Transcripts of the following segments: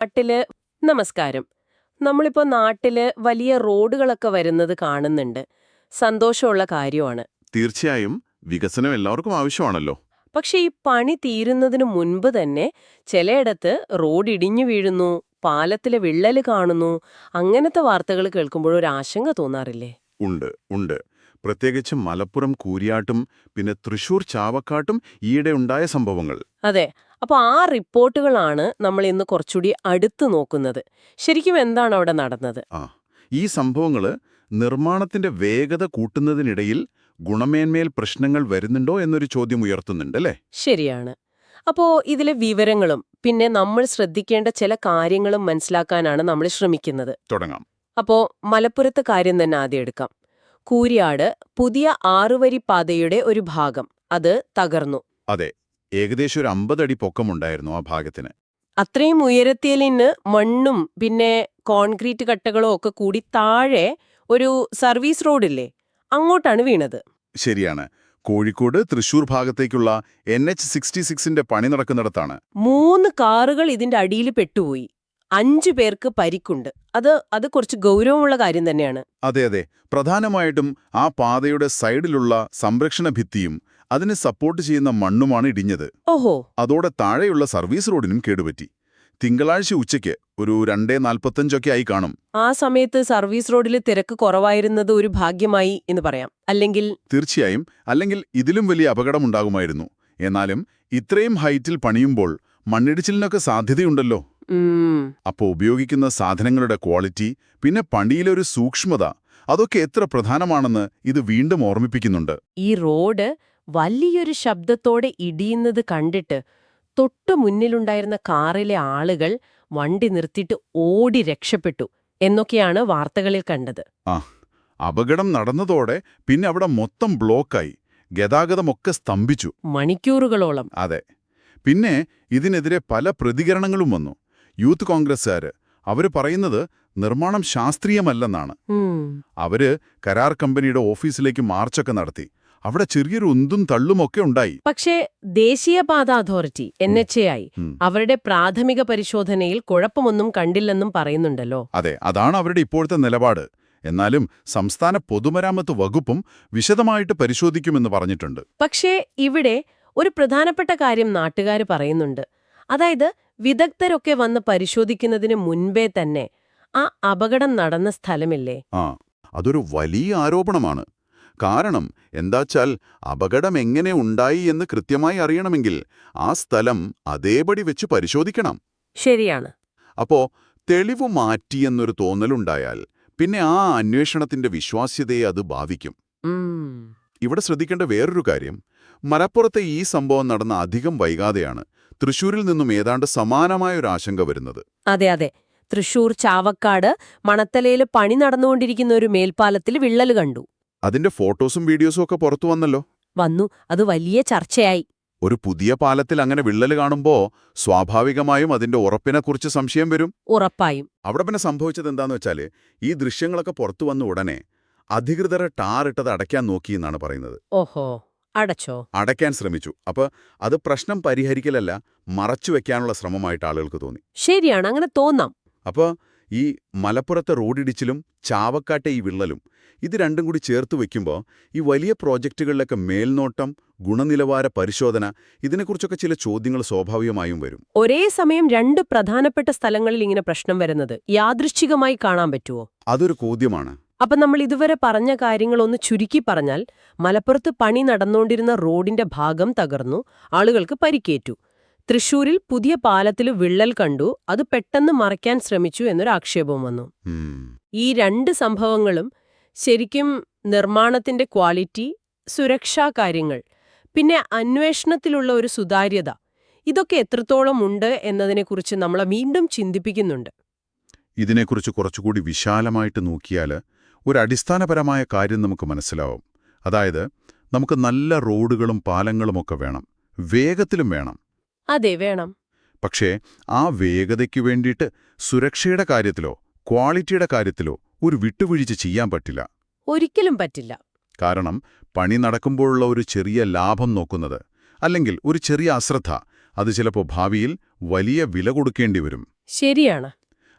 നാട്ടിൽ നമസ്കാരം. നമ്മളിപ്പോ നാട്ടിൽ വലിയ റോഡുകളൊക്കെ വരുന്നത് കാണുന്നുണ്ട്. സന്തോഷമുള്ള കാര്യമാണ്. തീർച്ചയായും വികസനം എല്ലാവർക്കും ആവശ്യമാണല്ലോ. പക്ഷേ ഈ പണി തീരുന്നതിന് മുൻപ് തന്നെ ചിലയിടത്ത് റോഡ് ഇടിഞ്ഞു വീഴുന്നു പാലത്തിലെ വിള്ളൽ കാണുന്നു അങ്ങനത്തെ വാർത്തകൾ കേൾക്കുമ്പോൾ ഒരു ആശങ്ക തോന്നാറില്ലേ? ഉണ്ട് ഉണ്ട്. പ്രത്യേകിച്ച് മലപ്പുറം കൂരിയാട്ടും പിന്നെ തൃശൂർ ചാവക്കാട്ടും ഈയിടെ ഉണ്ടായ സംഭവങ്ങൾ. അതെ അപ്പൊ ആ റിപ്പോർട്ടുകളാണ് നമ്മൾ ഇന്ന് കുറച്ചുകൂടി അടുത്ത് നോക്കുന്നത്. ശരിക്കും എന്താണ് അവിടെ നടന്നത്? ആ ഈ സംഭവങ്ങൾ നിർമ്മാണത്തിന്റെ വേഗത കൂട്ടുന്നതിനിടയിൽ ഗുണമേന്മയിൽ പ്രശ്നങ്ങൾ വരുന്നുണ്ടോ എന്നൊരു ചോദ്യം ഉയർത്തുന്നുണ്ട് അല്ലേ? ശരിയാണ്. അപ്പോൾ ഇതിലെ വിവരങ്ങളും പിന്നെ നമ്മൾ ശ്രദ്ധിക്കേണ്ട ചില കാര്യങ്ങളും മനസ്സിലാക്കാനാണ് നമ്മൾ ശ്രമിക്കുന്നത്. തുടങ്ങാം. അപ്പോൾ മലപ്പുറത്ത് കാര്യം തന്നെ ആദ്യം എടുക്കാം. കൂരിയാട് പുതിയ ആറുവരി പാതയുടെ ഒരു ഭാഗം അത് തകർന്നു. അതെ. ഏകദേശം ഒരു അമ്പതടി പൊക്കമുണ്ടായിരുന്നു ആ ഭാഗത്തിന്. അത്രയും ഉയരത്തിൽ നിന്ന് മണ്ണും പിന്നെ കോൺക്രീറ്റ് കട്ടകളും ഒക്കെ കൂടി താഴെ ഒരു സർവീസ് റോഡില്ലേ അങ്ങോട്ടാണ് വീണത്. ശരിയാണ്. കോഴിക്കോട് തൃശൂർ ഭാഗത്തേക്കുള്ള എൻ എച്ച് സിക്സ്റ്റി സിക്സിന്റെ പണി നടക്കുന്നിടത്താണ്. മൂന്ന് കാറുകൾ ഇതിന്റെ അടിയിൽ പെട്ടുപോയി. അഞ്ചു പേർക്ക് പരിക്കുണ്ട്. അത് അത് കുറച്ച് ഗൗരവമുള്ള കാര്യം തന്നെയാണ്. അതെ അതെ. പ്രധാനമായിട്ടും ആ പാതയുടെ സൈഡിലുള്ള സംരക്ഷണ ഭിത്തിയും അതിനെ സപ്പോർട്ട് ചെയ്യുന്ന മണ്ണുമാണ് ഇടിഞ്ഞത്. ഓഹോ. അതോടെ താഴെയുള്ള സർവീസ് റോഡിനും കേടുപറ്റി. തിങ്കളാഴ്ച ഉച്ചയ്ക്ക് ഒരു രണ്ടേ നാൽപ്പത്തഞ്ചൊക്കെ ആയി കാണും. ആ സമയത്ത് സർവീസ് റോഡിൽ തിരക്ക് കുറവായിരുന്നത് ഒരു ഭാഗ്യമായി എന്ന് പറയാം. അല്ലെങ്കിൽ തീർച്ചയായും അല്ലെങ്കിൽ ഇതിലും വലിയ അപകടമുണ്ടാകുമായിരുന്നു. എന്നാലും ഇത്രയും ഹൈറ്റിൽ പണിയുമ്പോൾ മണ്ണിടിച്ചിലിനൊക്കെ സാധ്യതയുണ്ടല്ലോ. അപ്പോൾ ഉപയോഗിക്കുന്ന സാധനങ്ങളുടെ ക്വാളിറ്റി പിന്നെ പണിയിലൊരു സൂക്ഷ്മത അതൊക്കെ എത്ര പ്രധാനമാണെന്ന് ഇത് വീണ്ടും ഓർമ്മിപ്പിക്കുന്നുണ്ട്. ഈ റോഡ് വലിയൊരു ശബ്ദത്തോടെ ഇടിയുന്നത് കണ്ടിട്ട് തൊട്ടു മുന്നിലുണ്ടായിരുന്ന കാറിലെ ആളുകൾ വണ്ടി നിർത്തിയിട്ട് ഓടി രക്ഷപ്പെട്ടു എന്നൊക്കെയാണ് വാർത്തകളിൽ കണ്ടത്. അപകടം നടന്നതോടെ പിന്നെ അവിടെ മൊത്തം ബ്ലോക്കായി. ഗതാഗതമൊക്കെ സ്തംഭിച്ചു. മണിക്കൂറുകളോളം. അതെ. പിന്നെ ഇതിനെതിരെ പല പ്രതികരണങ്ങളും വന്നു. യൂത്ത് കോൺഗ്രസ്സുകാര് അവർ പറയുന്നത് നിർമ്മാണം ശാസ്ത്രീയമല്ലെന്നാണ്. അവർ കരാർ കമ്പനിയുടെ ഓഫീസിലേക്ക് മാർച്ചൊക്കെ നടത്തി. അവിടെ ചെറിയൊരു ഉന്തും തള്ളുമൊക്കെ ഉണ്ടായി. പക്ഷേ ദേശീയപാത അതോറിറ്റി എൻ എച്ച് എ ആയി അവരുടെ പ്രാഥമിക പരിശോധനയിൽ കുഴപ്പമൊന്നും കണ്ടില്ലെന്നും പറയുന്നുണ്ടല്ലോ. അതെ അതാണ് അവരുടെ ഇപ്പോഴത്തെ നിലപാട്. എന്നാലും സംസ്ഥാന പൊതുമരാമത്ത് വകുപ്പും വിശദമായിട്ട് പരിശോധിക്കുമെന്ന് പറഞ്ഞിട്ടുണ്ട്. പക്ഷേ ഇവിടെ ഒരു പ്രധാനപ്പെട്ട കാര്യം നാട്ടുകാർ പറയുന്നുണ്ട്. അതായത് വിദഗ്ധരൊക്കെ വന്ന് പരിശോധിക്കുന്നതിന് മുൻപേ തന്നെ ആ അപകടം നടന്ന സ്ഥലമില്ലേ? ആ അതൊരു വലിയ ആരോപണമാണ്. കാരണം എന്താച്ചാൽ അപകടം എങ്ങനെ ഉണ്ടായി എന്ന് കൃത്യമായി അറിയണമെങ്കിൽ ആ സ്ഥലം അതേപടി വെച്ച് പരിശോധിക്കണം. ശരിയാണ്. അപ്പോ തെളിവ് മാറ്റിയെന്നൊരു തോന്നലുണ്ടായാൽ പിന്നെ ആ അന്വേഷണത്തിന്റെ വിശ്വാസ്യതയെ അത് ബാധിക്കും. ഇവിടെ ശ്രദ്ധിക്കേണ്ട വേറൊരു കാര്യം മലപ്പുറത്തെ ഈ സംഭവം നടന്ന അധികം വൈകാതെയാണ് തൃശൂരിൽ നിന്നും ഏതാണ്ട് സമാനമായ ഒരു ആശങ്ക വരുന്നത്. അതെ അതെ. തൃശൂർ ചാവക്കാട് മണത്തലയിൽ പണി നടന്നുകൊണ്ടിരിക്കുന്ന ഒരു മേൽപ്പാലത്തിൽ വിള്ളൽ കണ്ടു. അതിന്റെ ഫോട്ടോസും വീഡിയോസും ഒക്കെ പുറത്തു വന്നല്ലോ. വന്നു. അത് വലിയ ചർച്ചയായി. ഒരു പുതിയ പാലത്തിൽ അങ്ങനെ വിള്ളൽ കാണുമ്പോ സ്വാഭാവികമായും അതിന്റെ ഉറപ്പിനെക്കുറിച്ച് സംശയം വരും. ഉറപ്പായും. അവിടെ പിന്നെ സംഭവിച്ചത് എന്താന്ന് വെച്ചാൽ ഈ ദൃശ്യങ്ങളൊക്കെ പുറത്തു വന്ന ഉടനെ അധികൃതരെ ടാറിട്ടത് അടയ്ക്കാൻ നോക്കി എന്നാണ് പറയുന്നത്. ഓഹോ. അടച്ചോ? അടയ്ക്കാൻ ശ്രമിച്ചു. അപ്പൊ അത് പ്രശ്നം പരിഹരിക്കലല്ല മറച്ചു വെക്കാനുള്ള ശ്രമമായിട്ട് ആളുകൾക്ക് തോന്നി. ശരിയാണ്. അങ്ങനെ തോന്നാം. അപ്പോൾ ഈ മലപ്പുറത്തെ റോഡിടിച്ചിലും ചാവക്കാട്ടെ ഈ വിള്ളലും ഇത് രണ്ടും കൂടി ചേർത്ത് വയ്ക്കുമ്പോൾ ഈ വലിയ പ്രോജക്റ്റുകളിലൊക്കെ മേൽനോട്ടം ഗുണനിലവാര പരിശോധന ഇതിനെക്കുറിച്ചൊക്കെ ചില ചോദ്യങ്ങൾ സ്വാഭാവികമായും വരും. ഒരേ സമയം രണ്ട് പ്രധാനപ്പെട്ട സ്ഥലങ്ങളിൽ ഇങ്ങനെ പ്രശ്നം വരുന്നത് യാദൃശ്ചികമായി കാണാൻ പറ്റുമോ അതൊരു ചോദ്യമാണ്. അപ്പൊ നമ്മൾ ഇതുവരെ പറഞ്ഞ കാര്യങ്ങളൊന്ന് ചുരുക്കി പറഞ്ഞാൽ മലപ്പുറത്ത് പണി നടന്നുകൊണ്ടിരുന്ന റോഡിന്റെ ഭാഗം തകർന്നു ആളുകൾക്ക് പരിക്കേറ്റു. തൃശൂരിൽ പുതിയ പാലത്തിൽ വിള്ളൽ കണ്ടു. അത് പെട്ടെന്ന് മറയ്ക്കാൻ ശ്രമിച്ചു എന്നൊരു ആക്ഷേപം വന്നു. ഈ രണ്ട് സംഭവങ്ങളും ശരിക്കും നിർമ്മാണത്തിന്റെ ക്വാളിറ്റി സുരക്ഷാ കാര്യങ്ങൾ പിന്നെ അന്വേഷണത്തിലുള്ള ഒരു സുതാര്യത ഇതൊക്കെ എത്രത്തോളം ഉണ്ട് എന്നതിനെക്കുറിച്ച് നമ്മളെ വീണ്ടും ചിന്തിപ്പിക്കുന്നുണ്ട്. ഇതിനെക്കുറിച്ച് കുറച്ചുകൂടി വിശാലമായിട്ട് നോക്കിയാൽ ഒരു അടിസ്ഥാനപരമായ കാര്യം നമുക്ക് മനസ്സിലാവും. അതായത് നമുക്ക് നല്ല റോഡുകളും പാലങ്ങളുമൊക്കെ വേണം. വേഗത്തിലും വേണം. അതെ വേണം. പക്ഷേ ആ വേഗതയ്ക്ക് വേണ്ടിയിട്ട് സുരക്ഷയുടെ കാര്യത്തിലോ ക്വാളിറ്റിയുടെ കാര്യത്തിലോ ഒരു വിട്ടുവീഴ്ച ചെയ്യാൻ പറ്റില്ല. ഒരിക്കലും പറ്റില്ല. കാരണം പണി നടക്കുമ്പോഴുള്ള ഒരു ചെറിയ ലാഭം നോക്കുന്നത് അല്ലെങ്കിൽ ഒരു ചെറിയ അശ്രദ്ധ അത് ചിലപ്പോൾ ഭാവിയിൽ വലിയ വില കൊടുക്കേണ്ടി വരും. ശരിയാണ്.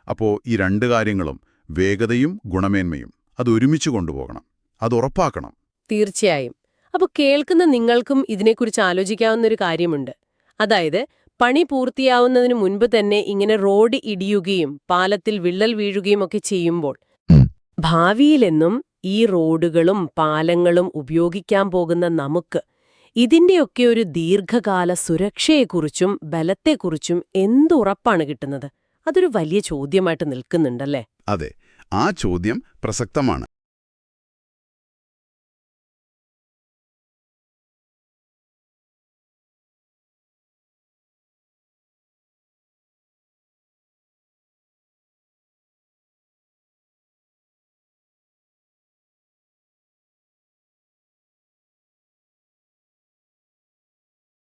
അപ്പോ ഈ രണ്ട് കാര്യങ്ങളും വേഗതയും ഗുണമേന്മയും അത് ഒരുമിച്ച് കൊണ്ടുപോകണം. അത് ഉറപ്പാക്കണം. തീർച്ചയായും. അപ്പോൾ കേൾക്കുന്ന നിങ്ങൾക്കും ഇതിനെക്കുറിച്ച് ആലോചിക്കാവുന്ന ഒരു കാര്യമുണ്ട്. അതായത് പണി പൂർത്തിയാവുന്നതിന് മുൻപ് തന്നെ ഇങ്ങനെ റോഡ് ഇടിയുകയും പാലത്തിൽ വിള്ളൽ വീഴുകയും ഒക്കെ ചെയ്യുമ്പോൾ. ഭാവിയിലെന്നും ഈ റോഡുകളും പാലങ്ങളും ഉപയോഗിക്കാൻ പോകുന്ന നമുക്ക് ഇതിന്റെയൊക്കെ ഒരു ദീർഘകാല സുരക്ഷയെക്കുറിച്ചും ബലത്തെക്കുറിച്ചും എന്തുറപ്പാണ് കിട്ടുന്നത്? അതൊരു വലിയ ചോദ്യമായിട്ട് നിൽക്കുന്നുണ്ടല്ലേ? അതെ. ആ ചോദ്യം പ്രസക്തമാണ്.